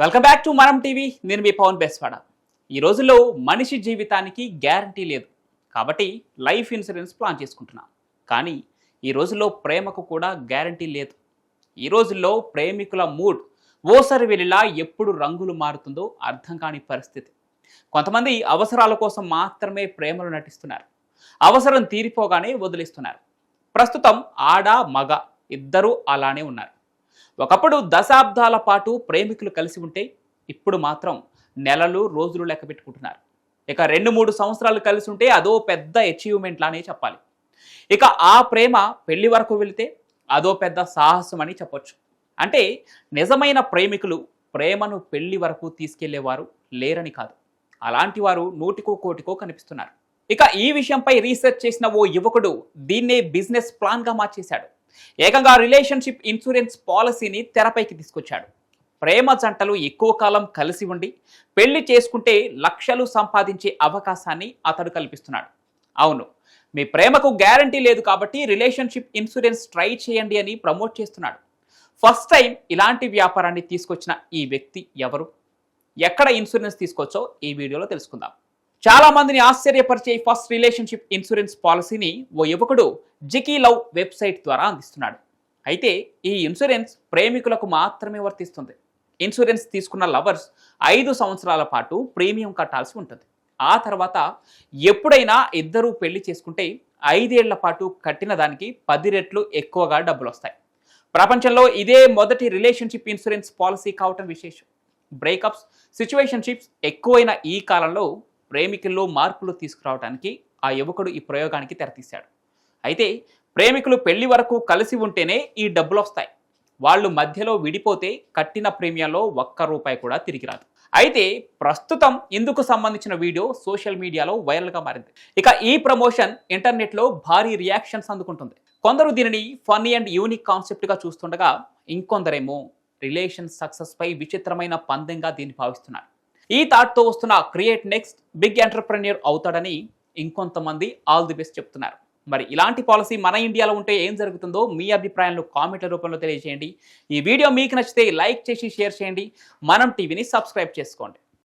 Welcome back to Manam TV నేను మీ పవన్ బెస్వాడ. ఈ రోజుల్లో మనిషి జీవితానికి గ్యారంటీ లేదు. కాబట్టి లైఫ్ ఇన్సూరెన్స్ ప్లాన్ చేసుకుంటున్నాం. కానీ ఈ రోజుల్లో ప్రేమకు కూడా గ్యారంటీ లేదు. ఈ రోజుల్లో ప్రేమికుల మూడ్ ఓసరి వెళ్ళిలా ఎప్పుడు రంగులు మారుతుందో అర్థం కాని పరిస్థితి. కొంతమంది అవసరాల కోసం మాత్రమే ప్రేమలు నటిస్తున్నారు. అవసరం తీరిపోగానే వదిలేస్తున్నారు. ప్రస్తుతం ఆడ మగ ఇద్దరూ అలానే ఉన్నారు. ఒకప్పుడు దశాబ్దాల పాటు ప్రేమికులు కలిసి ఉంటే ఇప్పుడు మాత్రం నెలలు రోజులు లెక్క పెట్టుకుంటున్నారు. ఇక రెండు మూడు సంవత్సరాలు కలిసి ఉంటే అదో పెద్ద అచీవ్మెంట్ లానే చెప్పాలి. ఇక ఆ ప్రేమ పెళ్ళి వరకు వెళితే అదో పెద్ద సాహసం అని చెప్పొచ్చు. అంటే నిజమైన ప్రేమికులు ప్రేమను పెళ్ళి వరకు తీసుకెళ్ళేవారు లేరని కాదు. అలాంటి వారు నూటికో కోటికో కనిపిస్తున్నారు. ఇక ఈ విషయంపై రీసెర్చ్ చేసిన ఓ యువకుడు దీన్నే బిజినెస్ ప్లాన్గా మార్చేశాడు. ఏకంగా రిలేషన్షిప్ ఇన్సూరెన్స్ పాలసీని తెరపైకి తీసుకొచ్చాడు. ప్రేమ జంటలు ఎక్కువ కాలం కలిసి ఉండి పెళ్ళి చేసుకుంటే లక్షలు సంపాదించే అవకాశాన్ని అతడు కల్పిస్తున్నాడు. అవును మీ ప్రేమకు గ్యారంటీ లేదు కాబట్టి రిలేషన్షిప్ ఇన్సూరెన్స్ ట్రై చేయండి అని ప్రమోట్ చేస్తున్నాడు. ఫస్ట్ టైం ఇలాంటి వ్యాపారాన్ని తీసుకొచ్చిన ఈ వ్యక్తి ఎవరు? ఎక్కడ ఇన్సూరెన్స్ తీసుకోవచ్చో ఈ వీడియోలో తెలుసుకుందాం. చాలా మందిని ఆశ్చర్యపరిచే ఫస్ట్ రిలేషన్షిప్ ఇన్సూరెన్స్ పాలసీని ఓ యువకుడు జికీ లవ్ వెబ్సైట్ ద్వారా అందిస్తున్నాడు. అయితే ఈ ఇన్సూరెన్స్ ప్రేమికులకు మాత్రమే వర్తిస్తుంది. ఇన్సూరెన్స్ తీసుకున్న లవర్స్ ఐదు సంవత్సరాల పాటు ప్రీమియం కట్టాల్సి ఉంటుంది. ఆ తర్వాత ఎప్పుడైనా ఇద్దరూ పెళ్ళి చేసుకుంటే ఐదేళ్ళ పాటు కట్టిన దానికి పది రెట్లు ఎక్కువగా డబ్బులు వస్తాయి ప్రపంచంలో ఇదే మొదటి రిలేషన్షిప్ ఇన్సూరెన్స్ పాలసీ కావటం విశేషం. బ్రేకప్స్ సిచ్యువేషన్షిప్స్ ఎక్కువైన ఈ కాలంలో ప్రేమికుల్లో మార్పులు తీసుకురావడానికి ఆ యువకుడు ఈ ప్రయోగానికి తెరతీశాడు. అయితే ప్రేమికులు పెళ్ళి వరకు కలిసి ఉంటేనే ఈ డబ్బులు వస్తాయి. వాళ్ళు మధ్యలో విడిపోతే కట్టిన ప్రీమియంలో ఒక్క రూపాయి కూడా తిరిగి రాదు. అయితే ప్రస్తుతం ఇందుకు సంబంధించిన వీడియో సోషల్ మీడియాలో వైరల్గా మారింది. ఇక ఈ ప్రమోషన్ ఇంటర్నెట్లో భారీ రియాక్షన్స్ అందుకుంటుంది. కొందరు దీనిని ఫన్నీ అండ్ యూనిక్ కాన్సెప్ట్గా చూస్తుండగా ఇంకొందరేమో రిలేషన్ సక్సెస్పై విచిత్రమైన పందెంగా దీన్ని భావిస్తున్నారు. ఈ థాట్తో వస్తున్న క్రియేట్ నెక్స్ట్ బిగ్ ఎంటర్ప్రెన్యూర్ అవుతాడని ఇంకొంతమంది ఆల్ ది బెస్ట్ చెప్తున్నారు. మరి ఇలాంటి పాలసీ మన ఇండియాలో ఉంటే ఏం జరుగుతుందో మీ అభిప్రాయాలను కామెంట్ల రూపంలో తెలియజేయండి. ఈ వీడియో మీకు నచ్చితే లైక్ చేసి షేర్ చేయండి. మనం టీవీని సబ్స్క్రైబ్ చేసుకోండి.